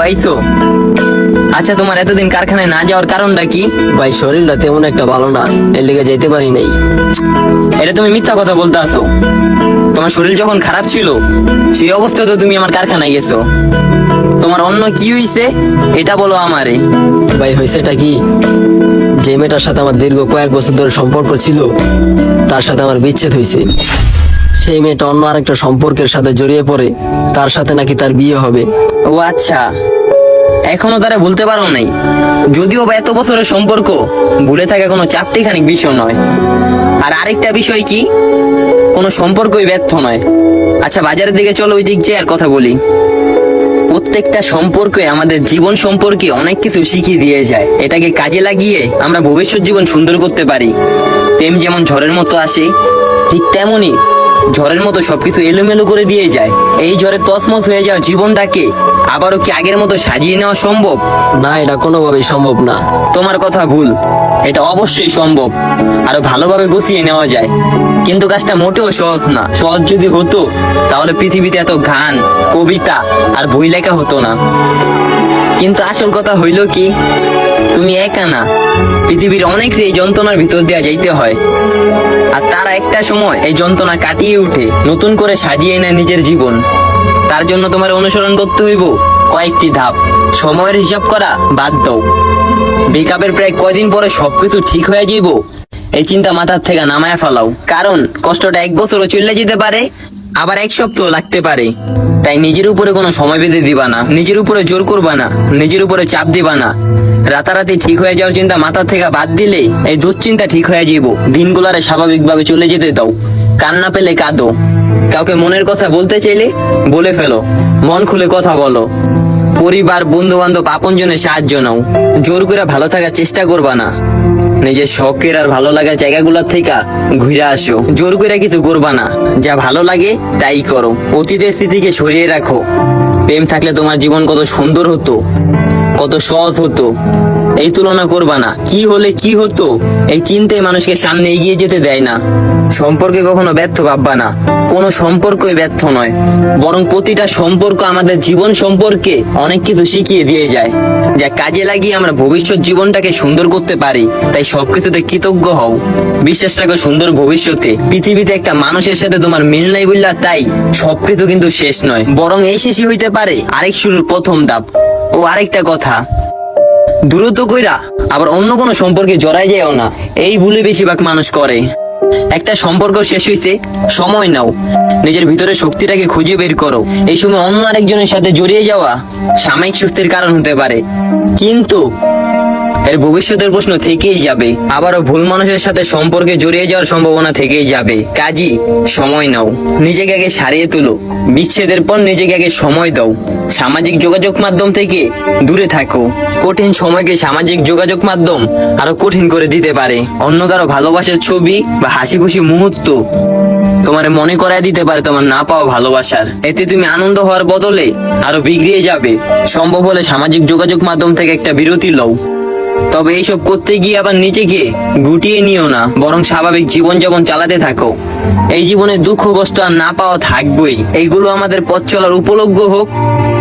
আইছো আচ্ছা তোমার এতদিন কারখানায় না যাওয়ার কারণটা কি? ভাই শরীরটা তেমন একটা ভালো না। এর লেগে যাইতে পারি নাই। এটা তুমি মিথ্যা কথা বলতে আসো তোমার শরীর যখন খারাপ ছিল সেই অবস্থাতে তুমি আমার কারখানায় গেছো। তোমার অন্য কি হইছে এটা বলো আমারে। ভাই হয়েছেটা কি? যে মেয়েটার সাথে আমার দীর্ঘ কয়েক বছর ধরে সম্পর্ক ছিল তার সাথে আমার বিচ্ছেদ হয়েছে সেই মেয়েটা অন্য আরেকটা সম্পর্কের সাথে জড়িয়ে পড়ে, তার সাথে নাকি তার বিয়ে হবে। ও আচ্ছা। এখনও তারা ভুলতে পারো নাই। যদিও বা এত বছরের সম্পর্ক, ভুলে থাকা কোনো চাপটি খানিক বিষয় নয়। আর আরেকটা বিষয় কি? কোনো সম্পর্কই ব্যর্থ নয়। আচ্ছা বাজারের দিকে চলো, ওই দিক যেয়ে আর কথা বলি। প্রত্যেকটা সম্পর্কে, আমাদের জীবন সম্পর্কে অনেক কিছু শিখিয়ে দিয়ে যায়। এটাকে কাজে লাগিয়ে আমরা ভবিষ্যৎ জীবন সুন্দর করতে পারি। প্রেম যেমন ঝড়ের মতো আসে, ঠিক তেমনই ঝড়ের মতো সবকিছু এলোমেলো করে দিয়ে যায়। এই ঝড়ে তসমস হয়ে যাওয়া জীবনটাকে আবারও কি আগের মতো সাজিয়ে নেওয়া সম্ভব? না এটা কোনোভাবেই সম্ভব না। তোমার কথা ভুল। এটা অবশ্যই সম্ভব। আরও ভালোভাবে গুছিয়ে নেওয়া যায়। কিন্তু কাজটা মোটেও সহজ না। সহজ যদি হতো তাহলে পৃথিবীতে এত গান কবিতা আর বই লেখা হতো না। কিন্তু আসল কথা হইল কি? তুমি একা না। পৃথিবীর অনেক এই যন্ত্রণার ভিতর দেওয়া যাইতে হয়। আর তারা একটা সময় এই যন্ত্রণা কাটিয়ে উঠে, নতুন করে সাজিয়ে নেয় নিজের জীবন। তার জন্য তোমার অনুসরণ করতে হইব কয়েকটি ধাপ। সময়ের হিসাব করা বাদ দাও। ব্রেকআপের প্রায় কয়দিন পরে সবকিছু ঠিক হয়ে যাইব। এই চিন্তা মাথার থেকে নামায় ফেলাও। কারণ কষ্টটা এক বছরও চলে যেতে পারে, আবার এক সপ্তাহ লাগতে পারে। তাই নিজের উপরে কোনো সময় বেঁধে দিবা না। নিজের উপরে জোর করবা না। নিজের উপরে চাপ দিবা না। রাতারাতি ঠিক হয়ে যাওয়ার চিন্তা মাথা থেকে বাদ দিলে এই দুশ্চিন্তা ঠিক হয়ে যাইব। দিনগুলারে স্বাভাবিকভাবে চলে যেতে দাও। কান্না পেলে কাঁদো। কাউকে মনের কথা বলতে চাইলে বলে ফেলো। মন খুলে কথা বলো। পরিবার বন্ধু বান্ধব আপনজনের সাহায্য নাও। জোর করে ভালো থাকার চেষ্টা করবা না। নিজের শখের আর ভালো লাগার জায়গাগুলোর থেকে ঘুরে আসো। জোর করে কিছু করবা না। যা ভালো লাগে তাই করো। অতীতের স্মৃতিকে সরিয়ে রাখো। প্রেম থাকলে তোমার জীবন কত সুন্দর হতো। কত সহজ হতো। এই তুলনা করবা না। কি হলে কি হতো, এই চিন্তায় মানুষকে সামনে এগিয়ে যেতে দেয় না। সম্পর্কে কখনো ব্যর্থ ভাববা না। কোনো সম্পর্কই ব্যর্থ নয়। বরং প্রতিটা সম্পর্ক আমাদের জীবন সম্পর্কে অনেক কিছু শিখিয়ে দিয়ে যায়। যা কাজে লাগিয়ে আমরা ভবিষ্যৎ জীবনটাকে সুন্দর করতে পারি, তাই সবকিছুতে কৃতজ্ঞ হও। বিশ্বাস রাখো, সুন্দর ভবিষ্যতে পৃথিবীতে একটা মানুষের সাথে তোমার মিল নাই বললা তাই সবকিছু কিন্তু শেষ নয়। বরং এই শেষই হইতে পারে আরেক শুরুর প্রথম ধাপ। ও আরেকটা কথা। দ্রুত কইরা আবার অন্য কোনো সম্পর্কে জড়াই যায়ও না। এই ভুলে বেশিরভাগ মানুষ করে। একটা সম্পর্ক শেষ হইতে সময় নাও। নিজের ভিতরে শক্তিটাকে খুঁজে বের করো। এই সময় অন্য আরেকজনের সাথে জড়িয়ে যাওয়া সাময়িক সুস্থির কারণ হতে পারে। কিন্তু এর ভবিষ্যতের প্রশ্ন থেকেই যাবে। আবারও ভুল মানুষের সাথে সম্পর্কে জড়িয়ে যাওয়ার সম্ভাবনা থেকেই যাবে। কাজী, সময় নাও। নিজেকে আগে সারিয়ে তুলো। বিচ্ছেদের পর নিজেকে আগে সময় দাও। সামাজিক যোগাযোগ মাধ্যম থেকে দূরে থাকো। কঠিন সময়কে সামাজিক যোগাযোগ মাধ্যম আরও কঠিন করে দিতে পারে। অন্য কারও ভালোবাসার ছবি বা হাসি খুশি মুহূর্ত তোমার মনে করায় দিতে পারে তোমার না পাওয়া ভালোবাসার। এতে তুমি আনন্দ হওয়ার বদলে আরও বিগড়িয়ে যাবে। সম্ভব হলে সামাজিক যোগাযোগ মাধ্যম থেকে একটা বিরতি লও। তবে এইসব করতে গিয়ে আবার নিজেকে গুটিয়ে নিও না বরং স্বাভাবিক জীবনযাপন চালাতে থাকো। এই জীবনে দুঃখ কষ্ট আর না পাওয়া থাকবেই। এইগুলো আমাদের পথ চলার উপলব্ধ হোক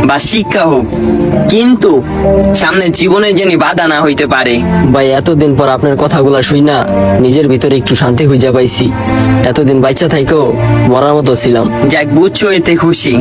বা শিক্ষা হোক। কিন্তু সামনে জীবনের যেন বাধা না হইতে পারে। ভাই এতদিন পর আপনার কথাগুলা শুই না নিজের ভিতরে একটু শান্তি খুঁজে পাইছি। এতদিন বাচ্চা থাইকেও মরার মতো ছিলাম। যাক বুঝছ এতে খুশি।